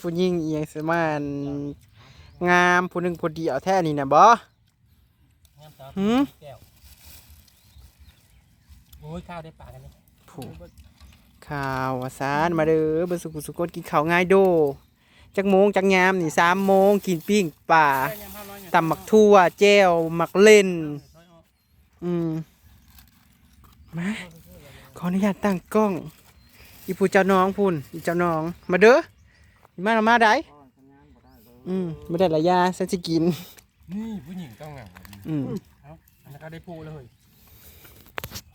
ผู้หญิงเอียงสมานงามผู้หนึ่งผู้เดียวแท้นี่นะบ่งามตาหืมแก้วโอ้ยข้าวได้ปากกันนี่ผู้ข่าวว่าซานมาเด้อเบ่สุกุสุกนกินข้าวง่ายโดจักโมงจักยามนี่3โมงกินปิ้งป่าตำหมักทั่วแจ่วหมักเล่น อืมมาขออนุญาตตั้งกล้อง อีผู้เจ้าน้องพุ่นอีเจ้าน้อง มาเด้ออี มาเอามาได้ อืมไม่ได้ละยาฉันจะกิน นี่ผู้หญิงต้องงามอืมอันนั้นก็ได้พูเลย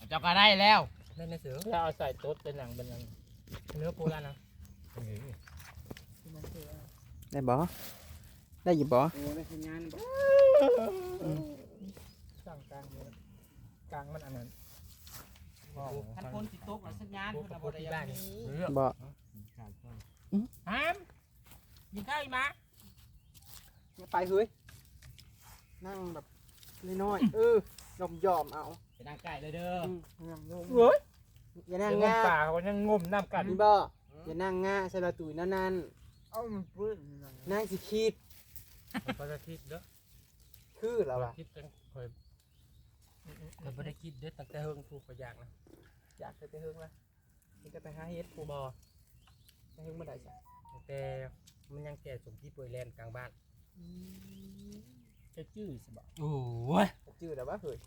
เจ้าก็ได้แล้วได้ในเสือแล้วเอาใส่โต๊ดเป็นหนังเป็นหนังเนื้อปูแล้วนะได้บ่ได้อยู่บ่โอ้ได้ทำงานสั่งกลางเลยกลางมันอันนั้นคันคนสิตกแล้วสัญญาณโอ้เพิ่นโหน่ะบ่ได้ที่อบ้าย่านงนี่นี้บ่ฮาม ยิงข้าวอีกมาไปเฮ้ย นั่งแบบน้อยๆเออยอมยอมๆเอาไปนั่งใกล้เลยเด้ออืมนั่งลงเฮ้ยอย่ายันั่งงงมง่าป่าเขายังงมน้ำกัดนี่บ่อย่านั่งง่าใส่ละตุยนั่นนั่นเอ้ามันปื้นนั่งสิคิดก็จะคิดเด้อคือเราอะคิดจังเคยเคยไม่ได้คิดเด้อตั้งแต่เฮิงถูกประยากนะอยากไปเฮิงละมันจะไปหาเฮ็ดผู้บอไปเฮิงบ่ได้จ้ะตั้งแต่ มันยังแก่สมที่ป่วยแลนกลางบ้านจะจื้อสิบ่โอ้ยจื้อแล้วว่าเฮ้ย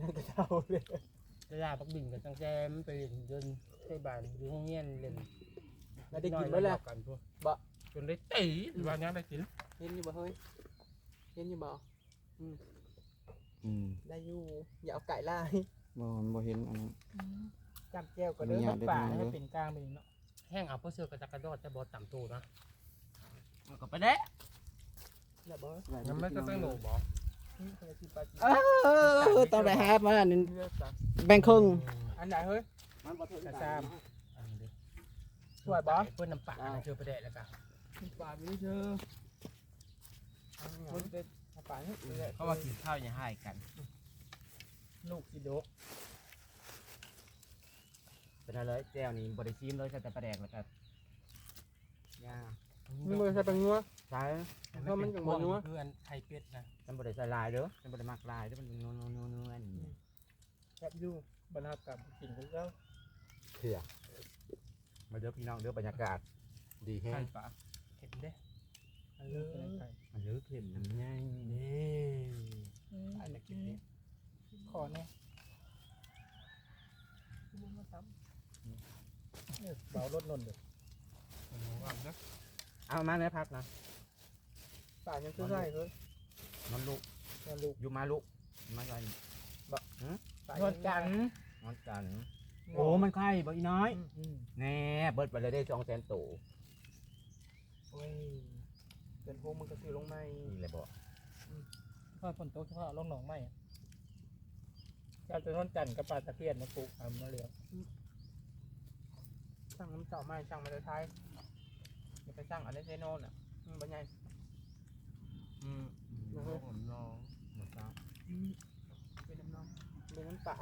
นั่นก็เท่าเลยเวลาปักบิ่งกับจังแจมไปเล่นเดินใช้บ้านอยู่ห้องเรียนเล่นแล้วได้กินบ่ล่ะ กันพวกบ่ จนได้ตีว่ายังได้กินเห็นอยู่บ่เฮ้ยเห็นอยู่บ่อืมได้อยู่อย่าเอาไก่ล่าบ่บ่เห็นอันนั้น จับแก้วก็เด้ออนุญาตป่าได้ไหมให้เป็นกลางไปเนาะ แห้งเอาเพื่อเสือกระจักกระโดดจะบอต่ำตูนะเอาก็ไปเด้แล้วบ่ยังไม่ก็ต้องหนูบอกเออต้องได้ครับมาอันนี้แบ่งครึ่งอันไหนเฮ้ยมันบ่ถึงกระซามอันนี้ดิสวยบอเพื่อนน้ำปลาเชื่อไปได้แล้วกันป่าไม่เจอมันเป็นป่าเนี่ยเขาว่ากินข้าวอย่าให้กัน ลูกกิโดก เป็นอะไรแจ้วนี่บ่ได้ชิมเลยใส่แต่ปลาแดกแล้วก็ย่ามันบ่ใช่เป็นงัวใช่เพราะมันจังหวะนัว เพื่อนไทยเป็ดนะมันบ่ได้ใส่ลายเด้อมันบ่ได้มักลายเด้อมันนัวๆๆๆอันนี้แคบยู่บรรทัดกับกินของเขาเถื่อมาเด้อพี่น้องเด้อบรรยากาศ ดีแฮไข่งปลาเห็นเด้อันนี้เป็นไข่มันเลือเข็มน้ำใหญ่นี่อันนี้กินนี่ขอเนี่ย เบารถนนเลยเอามาแม่พักนะป่ายังคือไร่เฮ้ยมันลูกมาลูกอยู่มาลูกมาอะไรป่านวดกันนอนกันโอ้มันไข่บ่อีน้อยแน่เบิดไปเลยได้สองแสนตัวโอ้ยเป็นพวกมึงก็ซื้อลงไม่นี่เลยบ่พ่อฝนตกเฉพาะลงหนองไม้เจ้าจะนอนจันทร์กับปลาตะเพียนมาปลูกทำมาเหลือ สั่งน้ำเจ้าไม่สั่งมาเลยไทยอย่าไปสั่งอันนี้เซโน่น่ะมันบ่ใหญ่อืมผมลองหมดแล้วเป็นน้ำน้องเป็นน้ำป่า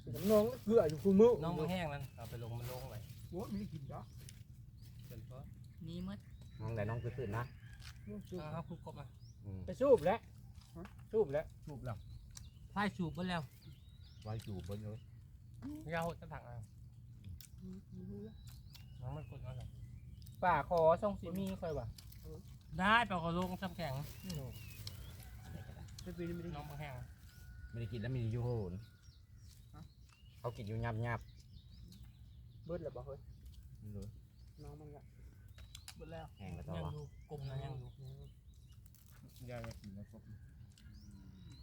เป็นน้ำน้องเกลืออยู่คู่มือน้องมันแห้งนั่นเอาไปลงมันลงเลยโอ้ยไม่ได้กินจ้ะเป็นเพราะนี่มดน้องไหนน้องซื่อๆนะเอาคุกกบมาอืมไปสูบแล้วสูบแล้วสูบแล้วพายสูบไปแล้วไว้อยู่บนเลย ยาวจะถังเอาน้องมันกดเอาเลยป่าคอช่องสีมีค่อยว่ะได้ป่าคอลงซ้ำแข็งไม่เป็นไม่ได้น้องมันแห้งไม่ได้กินแล้วมีอยู่โหนเขากินอยู่ยับยับเบิดแล้วบ่เฮ้ยๆเลยน้องมันละหมดแล้วแห้งแล้วก็ยังว่าดูกลมนะยังดูยายกินแล้วครบ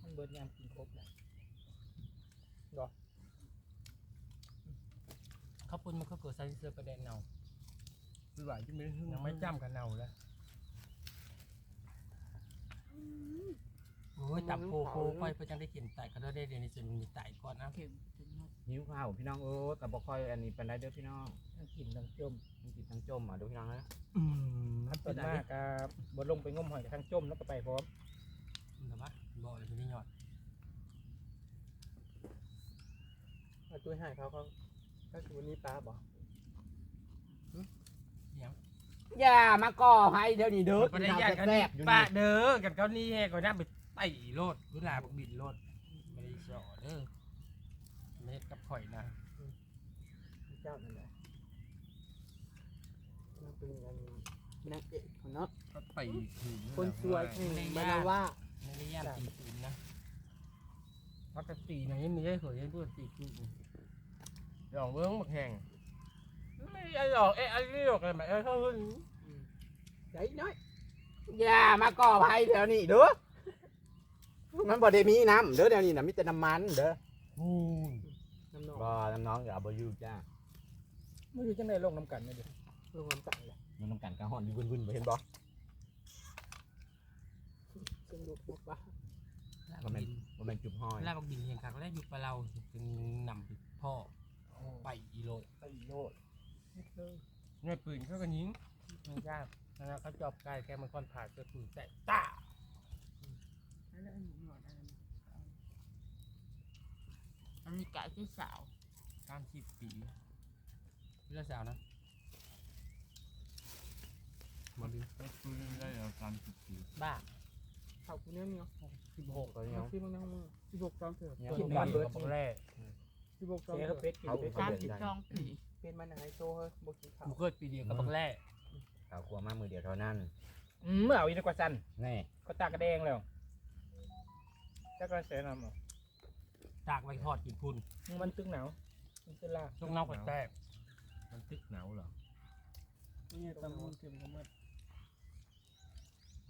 มันเบิดยามกินครบเลยรอ ข้าวปุ้นมันก็เกิดใส่เสื้อประเด็นเนาคือหวานจะไม่หึ่งยังไม่จำกันเนาเลยโอ้ยจับโคโคค่อยเพื่อจังได้กินไต่ก็ได้เดี๋ยวนี้จะมีไต่ก่อนนะหิวข้าวพี่น้องเออแต่บ่ค่อยอันนี้เป็นไรเด้อพี่น้องทั้งกินทั้งจมมันกินทั้งจมอะเด้อพี่น้องนะอืมมันเป็นมากกับบนลงไปงมหอยกับทั้งจมแล้วก็ไปพร้อมแต่ว่าบ่เลยไม่ได้ยอด เอาช่วยให้เขาเขา ก็คือวันนี้ป้าบอกอย่ามาก่อให้เดี๋ยวนี้เด้อบ่ได้ญาติกันแซ่นี่บๆอยู่ป้านี่เด้อกันเขานี่แฮก็น่าไปไต่โลดเวลาบักบินโลดบ่ได้สอเด้อไม่เฮ็ดกับข่อยนะเจ้านั่นแหละมันเป็นอันนางเอกของเนาะก็ไปถึงคนสวยอืมในบาย่านาว่าในได้ย่านตีศูนย์นะปกตินะยังมีได้เคยให้พูดตีศูนย์ หลองเบิ้งบักแห้งไม่ไอ้หลอกเอ้ไอ้นี่หลอกอะไรแบบเอ้เขาเพิ่งใจน้อยอย่ามาก่อให้เดี๋ยวนี้เด้อมันบ่ได้มีน้ำเด้อเดี๋ยวนี้น่ะมีแต่น้ำมันเด้อฮู้น้ำนองบ่น้ำน้องอย่าเอาบ่อยู่จ้าไม่รู้จังไดลงน้ำกันนะเดี๋ยวรวมกันเลยมันน้ำกันกระห่อนอยู่วุ่นๆบ่เห็นบ่ซึ่งลูกบอกว่าบ่แม่นบ่แม่นจุบห้อยลาบักบินเห็นครั้งแรกอยู่ปลาเราจึงนำไปพ่อ ไปอีโลไปโลดหน่วยปืนเขาก็ยิงมันยากแล้วเขาจอบกายแกมันค่อนผ่าก็คือแต่ตาอันนี้กะที่สาวการสิบปีเลือดสาวนะมาดูได้แล้วการสิบปีบ้าเขาคุณเนี่ยเนาะสิบหกตัวนี้เอาที่มึงนั่งมึงสิบหกตอนเกิดเนี่ยกินกันเบิร์ดแรก สิบหกตอนเจ๊เกิก็ดเป็ดกินเป็ดสามสิบสองปีเป็นมันไฮโซเฮ้ยบกินข้าวกูเกิดปีเดียวกับบักแรกข้าวครัวมามือเดียวเท่านั้นอืมเมื่อเอาอีกกว่าสันแน่ก็ตากระแดงแล้วจะกระแสน้ำตากไว้ทอดกินพุ่นมันตึกหนาวมันเป็นลาช่วงนอกก็แตกมันตึกหนาวเหรอนี่ตำมันเต็มกันหมด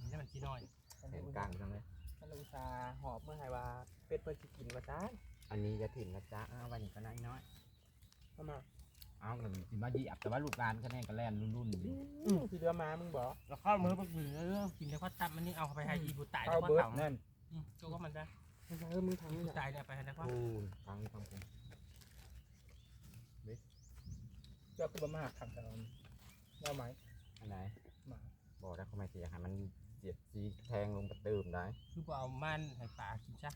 นี่มันขี้น้อยแขนกลางทั้งเลยมันอุตส่าห์หอบเมื่อไหร่ว่าเป็ดเปิดสิกินมาซ้าย อันนี้จะถิ่นนะจ๊ะอ้าววันนี้ก็น้อยน้อยเข้ามาๆเอาแล้วสิมาดีอับแต่ว่าลูกหลานก็แน่ก็แล่นรุ่นๆอยู่อืมที่เรือมามึงบอก แล้วข้าวมือปักบือเรื่องกินแล้วก็ตับมันนี่เอาไปให้อีผู้ตายข้าแล้ววก็เบิร์ดเต่านั่นอืมก็ว่ามันได้มึงทางเออมึงทางนี่ผู้แหละตายเนี่ยไปให้ได้ว่าโอ้ยฟังฟังผมเจ้าก็บ่มาหักขังกันเอาไหมอันไหนมาบอกได้เขาไม่เสียหายมันเสียดสีแทงลงไปเติมได้คือเอามันให้ป่ากินซะ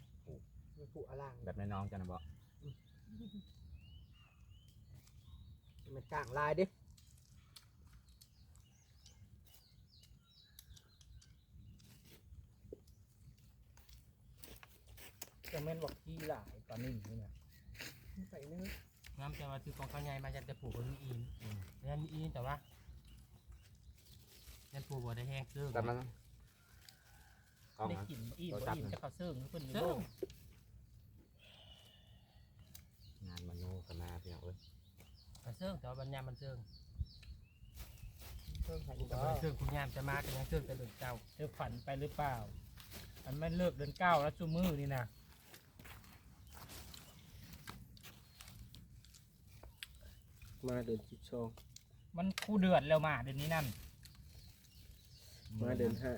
มึงผูกอล่างแบบน้องๆจะนะบอกมันกลางลายดิจะแม่นบอกที่หลายตอนนี้นี่นะใส่เนื้อน้ำจะมาถือกองข้าวใหญ่มาจะจะปลูกบนอีนแล้วมีอีนแต่ว่ายันปลูกบ่ได้แห้งเสื่อแต่มันกล้องได้นะกลิ่นอิ่มตัวบ่จับอิ่มนะจะเขาเซิร์งเพิ่นอยู่เสื่โลอก งานมโน กันมาพี่น้องเอ้ยกระเสื่องแต่ว่าบรรยามมันเสื่องเพิ่มใส่กูอีกกับแล้วเสื่องคุณยามจะมากันยังเสื่องแต่เดือดเจ้าเธอฝันไปหรือเปล่า อันแม่นเลิกเดือนเก้าแล้วชูมือนี่นะมาเดินจิบโชงมันคู่เดือดแล้วมาเดือนนี้นั่นมาเดินห้า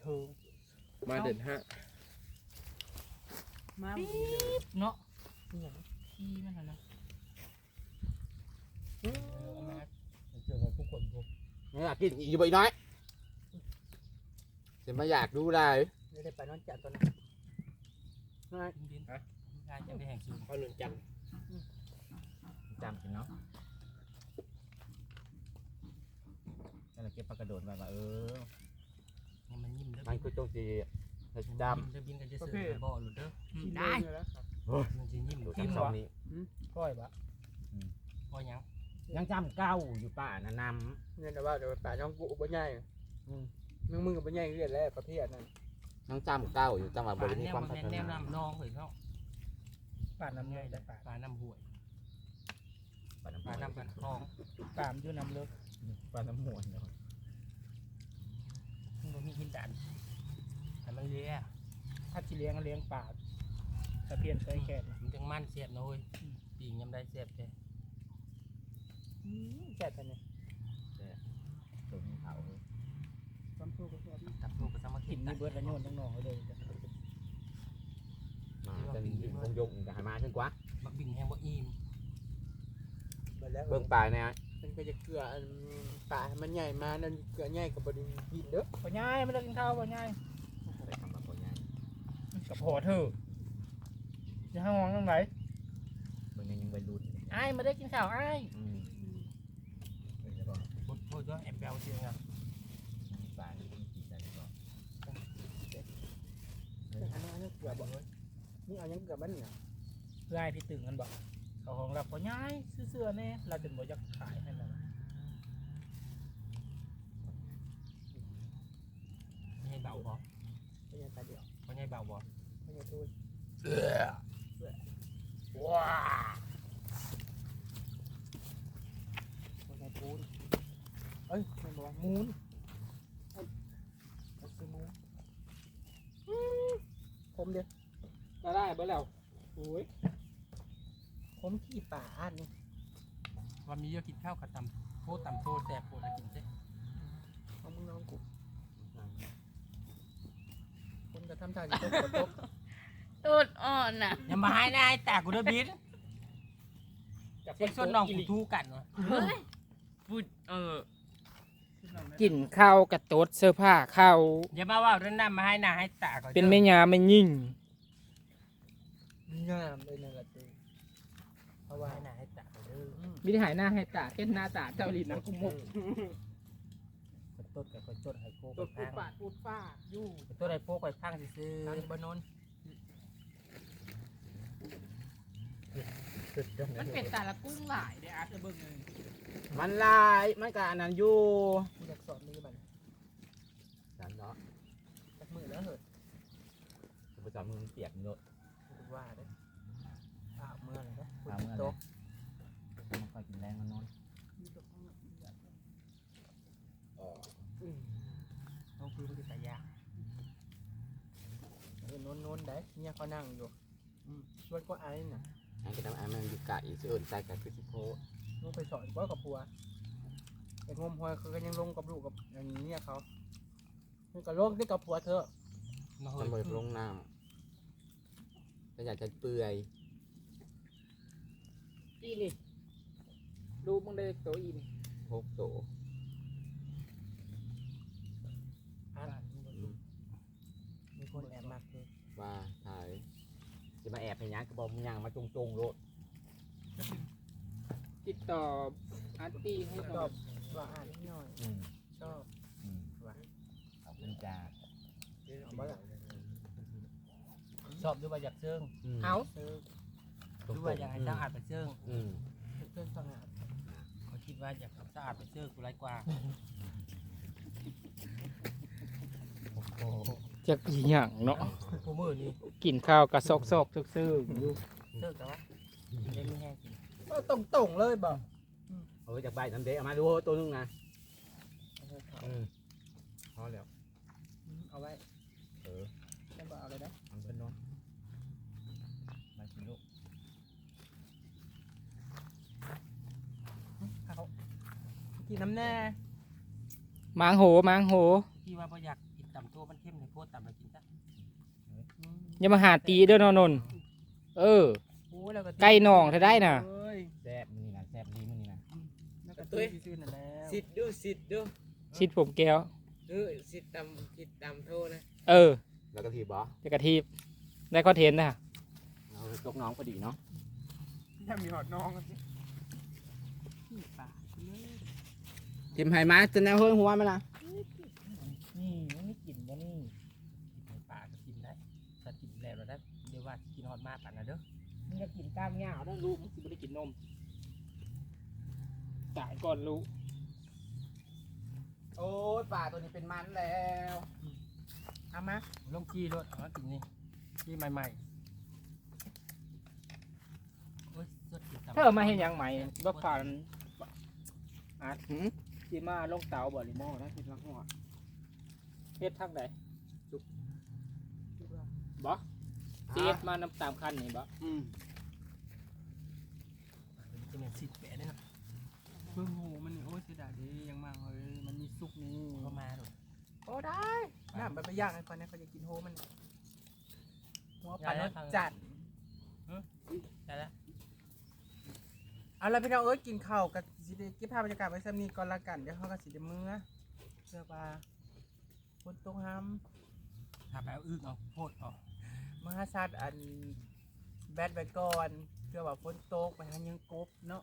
เธอมาเดินห้ามาเนาะ ขี้นั่นน่ะนะเออเอามาเจอกับผู้คนพวกไม่อยากกินอีกอยู่บ่อยน้อยจะมาอยากดูได้ไม่ได้ไปนอนจัดตัวนั้นดินดินฮะได้จะได้แห่งสูงเขาหนุนจันจำกินเนาะนั่นแหละเก็บปลากระโดดไว้ว่าเออนี่มันยิ้มเด้อมันคือตรงที่จะจยิ้มเด้อบินกันจะเสือบ่หลุดเด้อได้ มันจะยิ้มำหดูลุดทั้งสองนี้ก้อยบะพอยังยังจำเก้าอยู่ป่านะนเนี่ยแต่ว่าเดี๋ยวป่าน้องกูบ่ใหญ่มึงมึงกับบ่ใหญ่เรียนแล้วประเภทนั้นำยังจำเก้าอยู่จังหวะบปลาริมีแนวความมันพัแม่นฒแนวนาน้ำนองเห็นเนาะป่านน้ำย่อยได้ป่าปลาน้ำห่วยป่าน้ำปลาน้ำปลาคลองป่ามอยู่น้ำเลิกป่าน้ำหมวนเนาะมันมีหินดันแต่มันเลี้ยถ้าจิเลี้ยงก็เลี้ยงป่า ตะเพียนเคยแก่นมันจังมันเสียบนะเว้ยปีงยำได้เสียบแกแก่แต่เนี่ยตัวนี้เขาความสู้ก็แก่ตับลูกกับสมาธิกินนี่เบิร์ดละโยนทั้งหนองเลยมาจะดึงคงยกจะให้มาขึ้นกว่าบักบิ่งแห้งบ่อิ่มไปแล้วเบิ่งป่าเนี่ยมันก็จะเกลืออันป่าให้มันใหญ่มานั่นเกลือใหญ่กับบไดีกินเด้อปัญญายไม่ได้กินข้าวปัญญายใส่คำว่าคนง่ายกับพอเธอ จะให้มองตรงไหนเบิ่งยังยังวัยรุ่นไอ้มาได้กินข้าวไอ้อืมเป็นไงบ้างโทษด้วยแอมเบลเสียงอะป่านี่กินได้หรือเปล่าอันนี้อันนี้เกือบบ่นี่เอายังเกือบบ้านเนี่ยเพื่อให้พี่ตึงกันบอกเขาของเราก็ย้ายเสื้อๆแน่เราจนบ่อยากขายให้มัน ไม่ให้เบาบ่ ไม่ใช่ตาเดียว ไม่ให้เบาบ่ ไม่ใช่ทูน ว้า ไม่ใช่ทูนเอ้ยมันบอกว่ามูนเอ้ยเอาซื้อมูนอืมผ มเดียวก็ได้เบ่แล้วโอ้ยผมขี้ป่าอันนี้วันนี้เยอะกินข้าวกับตำโทษตำโทษแสบปวดกินใช่เอามึงนอนกูคนก็ทำท่าจะตกก็ตกตูดอ่อนน่ะอย่ามาให้นายแต่กูเด้อบินเซ็กส่วนน้องกูทูกันวะเฮ้ยพูดเออ กินข้าวกระตดเสื้อผ้าข้าวอย่ามาว่าเรื่องนั้นมาให้นายให้ตาก่อนเป็นแม่ยาไม่ยิ่งงามเลยนะกระตูเพราะว่าให้นายให้ตาก่อนเด้อไม่ได้หายหน้าให้ตาเห็นหน้าตาเจ้าลินนะกุมุกกดต้นกับกดต้นให้โค้กตัวไปปูดพัปางดปูดฟาดอยู่กดต้นให้โค้กไปพังซื้อทางบานนมันเป็นแต่ละกุ้งหลายเด้ออาจจะเบิ่งเลย มันลายมันก็อันนั้นอยู่กูอยากสอนมือมันนั่นเนาะจากมือแล้วเหอะจะไปสอนมือมันเปียกเนอะกูว่าเด้ออาบเมื่อไหร่นะเอาเมื่อไหร่โต๊ะมันค่อยกินแรงมันนอนน้องคือมันจะตายากเออโน้นโน้นได้เนี่ยเขานั่งอยู่อืมชวนก็ไอ้น่ะอันก็ทำอันมันอยู่กะอีกเอื่นใส่กับคือสิโพ ลูกไปสอนว่ากับปัวไอ้งมหอยเขาก็ยังลงกับลูกกับอย่างนี้เนี่ยเขามันก็โลกด้วยกับปัวเธอะมามันเฮ้บ่ยได้ลงน้ำก็อยากจะเปื่อยอีนี่ดูมึงได้ตัวอีนี่พกโตมีคนแอบมากเลยว่าถ่ายจะมาแอบให้ยักก็บอกมึงยังมาจงจงๆโลด ติดต่ออาร์ตี้ให้ชตออบบว่าอ่านนิดหน่อยอืมชอบอืมว่าขอบคุณจ้าเอาบ่ล่ะชอบด้วยว่าอยากเชิงมเอาเออด้วยว่าอยากให้สะอาดไปเชิงอืมเพื่อนสง่าเขาคิดว่าอยากสะอาดไปเชิงกูไรกว่าจากอีหยังเนาะกูมือนี่กินข้าวกระซอกซอกๆซื่อๆอยู่เชิงแต่ว่าเล่นไม่แห้ง กินเออตรงๆเลยบ่เอาไว้จากใบน้ำเด็เอามาดูตัวนึงนะอืมพอแล้วอืมเอาไว้เออไม่บอกเอาเลยนะมันเป็นน้องมากินลูกเอากินน้ำแน่มางโหมางโหที่ว่าบ่อยากกินตำตัวมันเข้มในโคตรตำแล้วกินซะอย่ามาหาตีเด้อนอนนท์เออ โอ้ยแล้วก็ไก่น่องถ้าได้น่ะ เอ้ ตุ้ยซื่อๆนั่นแล้วสิทธิ์ดูสิทธิ์ดูชิดผมแก้วดูสิทธิ์ตำสิทธิ์ตำโทษนะเออแล้วก็ทีบอจะกระทีบได้คอนเทนต์น่ะเอาตกน้องพอดีเนาะถ้ามีหอดน้องก็สิขี้ปากเลยทิมไห้มาจะแนวเฮ้ยหัวมันนะนี่มันไม่กินวะนี่กินในป่าก็กินได้ถ้ากินแล้วเราได้เดี๋ยวว่ากินฮอดมากป่านนะเด้อมึงจะกินกล้ามเงาได้ลูกมึงสิไม่ได้กินนม ตายก่อนลูกโอ้ยป่าตัวนี้เป็นมันแล้วเอามาลงขี้รถเอามากินนี่ขี้ใหม่ๆโอ้ยสดกินตำถ้าเอามาเห็นยังใหม่บ่ผ่านอาร์ตหืมสิมาลงเตาบ่ลิโม่นะเฮ็ดลังหัวเฮ็ดทางใดบ่สิเฮ็ดมาน้ำตามคันนี่บ่อืมจะเป็นสิบแปดเลยนะ เบิ่งหูมันนี่โอ้ยเสียดายเดียังมากเลย มันมีซุกนี่เข้ามาดูโอ้ได้น้ำมันไปย่างให้คนนี้เขาจะกินโฮมันนี่หัวปลาเนื้อจัดได้แล้วเอาละพี่น้องเอ้ยกินข้าวกับสิได้เก็บภาพบรรยากาศไว้ซ้ำนี้ก่อนละกันเดี๋ยวเขาก็สิได้มื้อเสื้อปลาฝนตกห้ำถ้าไปเอาอึ้งเอาโพดเอามหาศาสตร์อันแบดไว้ก่อนจคือว่าฝนตกไปหายังกบเนาะ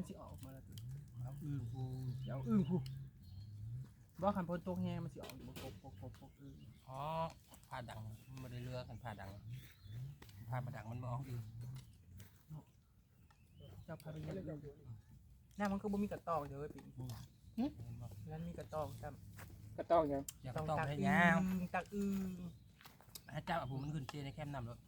มันสิออกมาแล้วติเอาอือกูเดี๋ยวอึ้งผู้บ่คันฝนตกแฮงมันสิออกบ่กบกบกบกบอึ้งอ๋อผ้าดังมันไม่ได้เลือกกันผ้าดังผ้าประดังมันมองดีเจ้าพาไปยังอึ้งหน้ามันก็บ่มีกระตอกเด้อเว้ยปิ่นแล้วมีกระตอกซ้ำก็ต้องยังอยากต้องตักให้อึ้ยาวงตักอึ้งให้เจ้าอาผมมันขึ้นเจในแคมป์นำรถ